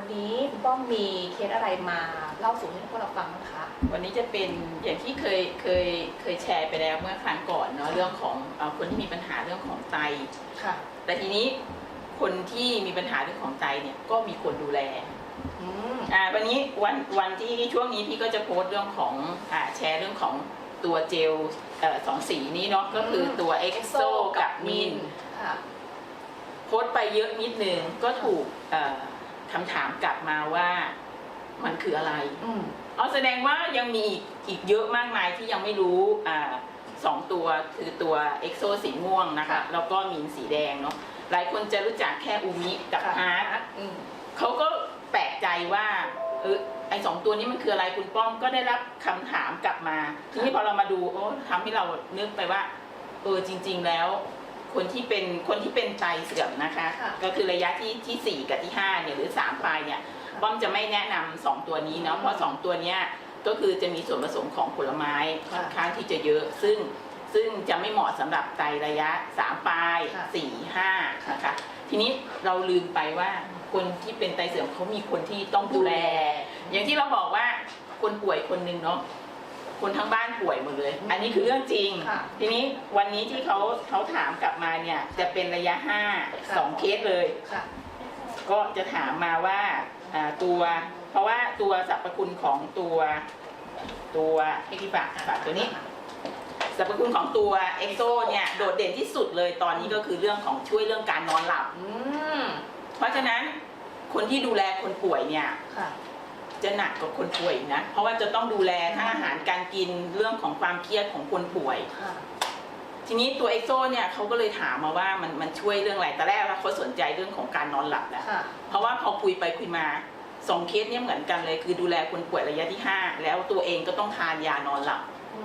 วันนี้คุณป้อมมีเคสอะไรมาเล่าสู่ให้พวกเราฟังบ้างคะ วันนี้จะเป็นอย่างที่เคยเคยเคยแชร์ไปแล้วเมื่อครั้งก่อนเนาะเรื่องของเออคนที่มีปัญหาเรื่องของไต ค่ะแต่ทีนี้คนที่มีปัญหาเรื่องของไตเนี่ยก็มีคนดูแล อืมอ่าวันนี้วันวันที่ช่วงนี้พี่ก็จะโพสต์เรื่องของอ่าแชร์เรื่องของตัวเจลเอ่อสองสีนี้เนาะก็คือตัว EXO กับมิน ค่ะ โพสต์ไปเยอะนิดนึงก็ถูกเอ่อ คำถามกลับมาว่ามันคืออะไรอืมอ๋อแสดงว่ายังมีอีกอีกเยอะมากมายที่ยังไม่รู้อ่าสองตัวคือตัว EXO สีม่วงนะคะค่ะแล้วก็มินสีแดงเนาะหลายคนจะรู้จักแค่อูมิกับค่ะฮาร์ดอืมเขาก็แปลกใจว่าเออไอสองตัวนี้มันคืออะไรคุณป้อมก็ได้รับคำถามกลับมา ทีนี้พอเรามาดูโอ้ทำให้เรานึกไปว่าเออจริง ๆ แล้ว คนที่เป็นคนที่เป็นไตเสื่อมนะคะ ค่ะก็คือระยะที่ที่สี่กับที่ห้าเนี่ยหรือสามปลายเนี่ยป้อมจะไม่แนะนำสองตัวนี้เนาะเพราะสองตัวเนี้ยก็คือจะมีส่วนผสมของผลไม้ค่อนข้างที่จะเยอะ ซึ่งซึ่งจะไม่เหมาะสำหรับไตระยะสามปลาย ค่ะสี่ห้านะคะ ทีนี้เราลืมไปว่าคนที่เป็นไตเสื่อมเขามีคนที่ต้องดูแล อย่างที่เราบอกว่าคนป่วยคนหนึ่งเนาะ คนทั้งบ้านป่วยหมดเลย อันนี้คือเรื่องจริง ค่ะทีนี้วันนี้ที่เขาเขาถามกลับมาเนี่ย จะเป็นระยะห้าค่ะ สองเคสเลย ค่ะ ก็จะถามมาว่าอ่าตัว เพราะว่าตัวสรรพคุณของตัวตัวเอกิบะค่ะตัวนี้ สรรพคุณของตัวเอ็กโซเนี่ยโดดเด่นที่สุดเลยตอนนี้ก็คือเรื่องของช่วยเรื่องการนอนหลับ อืมเพราะฉะนั้นคนที่ดูแลคนป่วยเนี่ย ค่ะ จะหนักกว่าคนป่วยอีกนะ เพราะว่าจะต้องดูแลทั้งอาหารการกินเรื่องของความเครียดของคนป่วย ค่ะ ทีนี้ตัวเอ็กโซเนี่ยเขาก็เลยถามมาว่ามันมันช่วยเรื่องอะไรแต่แรกแล้วเขาสนใจเรื่องของการนอนหลับแล้ว ค่ะ เพราะว่าพอคุยไปคุยมาสองเคสเนี่ยเหมือนกันเลย คือดูแลคนป่วยระยะที่ 5 แล้วตัวเองก็ต้องทานยานอนหลับ อื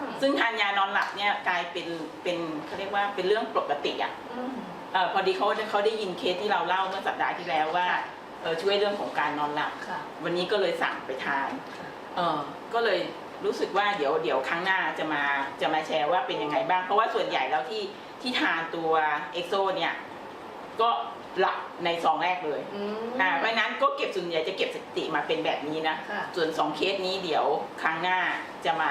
มซึ่งทานยานอนหลับเนี่ยกลายเป็นเป็นเขาเรียกว่าเป็นเรื่องปกติอะอืม เออพอดีเขาเขาได้ยินเคสที่เราเล่าเมื่อสัปดาห์ที่แล้วว่าเออ ช่วยเรื่องของการนอนหลับค่ะวันนี้ก็เลยสั่งไปทานค่ะเออก็เลยรู้สึกว่าเดี๋ยวเดี๋ยวครั้งหน้าจะมาจะมาแชร์ว่าเป็นยังไงบ้าง เพราะว่าส่วนใหญ่แล้วที่ที่ทานตัวเอ็กโซเนี่ย ก็หลับในซองแรกเลยอืมอ่าเพราะฉะนั้นก็เก็บส่วนใหญ่จะเก็บสถิติมาเป็นแบบนี้นะค่ะส่วนสองเคสนี้เดี๋ยวครั้งหน้าจะมา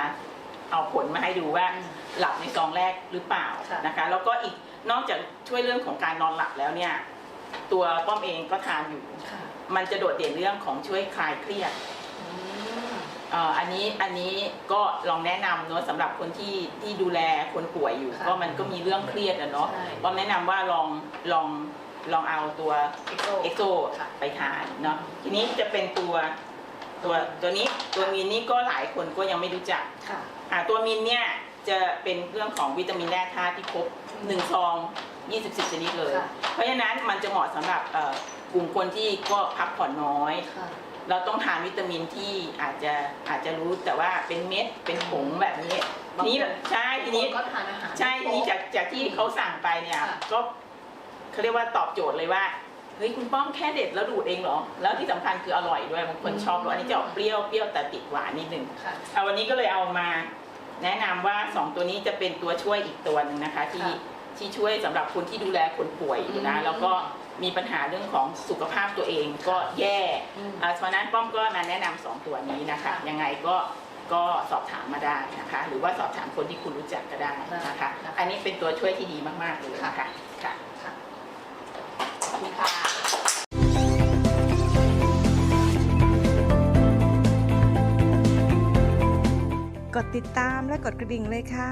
เอาผลมาให้ดูว่าอืมหลับในซองแรกหรือเปล่าค่ะนะคะ แล้วก็อีกนอกจากช่วยเรื่องของการนอนหลับแล้วเนี่ย ตัวป้อมเองก็ทานอยู่ ค่ะมันจะโดดเด่นเรื่องของช่วยคลายเครียดอืมเอ่ออันนี้อันนี้ก็ลองแนะนำเนอะสำหรับคนที่ที่ดูแลคนป่วยอยู่ ค่ะก็มันก็มีเรื่องเครียดอะเนาะใช่ ป้อมแนะนำว่าลองลองลองเอาตัวเอ็กโซเอ็กโซค่ะ ไปทานเนาะทีนี้จะเป็นตัวตัวตัวนี้ตัวมินนี่ก็หลายคนก็ยังไม่รู้จักค่ะ อ่าตัวมินเนี่ยจะเป็นเรื่องของวิตามินแร่ธาตุที่ครบหนึ่งซอง 24 ชนิดเลย ค่ะ เพราะฉะนั้นมันจะเหมาะสำหรับเอ่อกลุ่มคนที่ก็พักผ่อนน้อย ค่ะเราต้องทานวิตามินที่อาจจะอาจจะรู้แต่ว่าเป็นเม็ดเป็นผงแบบนี้บางคนทีนี้ใช่ทีนี้ ก็ทานอาหาร ใช่ทีนี้จากจากที่เขาสั่งไปเนี่ย ค่ะ ก็เขาเรียกว่าตอบโจทย์เลยว่าเฮ้ยคุณป้อมแค่เด็ดแล้วดูดเองเหรอ แล้วที่สำคัญคืออร่อยด้วยบางคนชอบรสอันนี้จะออกเปรี้ยวเปรี้ยวแต่ติดหวานนิดนึงค่ะ เอาวันนี้ก็เลยเอามา แนะนำว่าสองตัวนี้จะเป็นตัวช่วยอีกตัวหนึ่งนะคะ ที่ค่ะ ที่ช่วยสำหรับคนที่ดูแลคนป่วยอยู่นะอืมแล้วก็มีปัญหาเรื่องของสุขภาพตัวเองก็แย่อืม อ่าเพราะฉะนั้นป้อมก็มาแนะนำสองตัวนี้นะคะค่ะยังไงก็ก็สอบถามมาได้นะคะ หรือว่าสอบถามคนที่คุณรู้จักก็ได้นะคะค่ะอันนี้เป็นตัวช่วยที่ดีมากๆเลยนะคะค่ะค่ะ ขอบคุณค่ะกดติดตามและกดกระดิ่งเลยค่ะ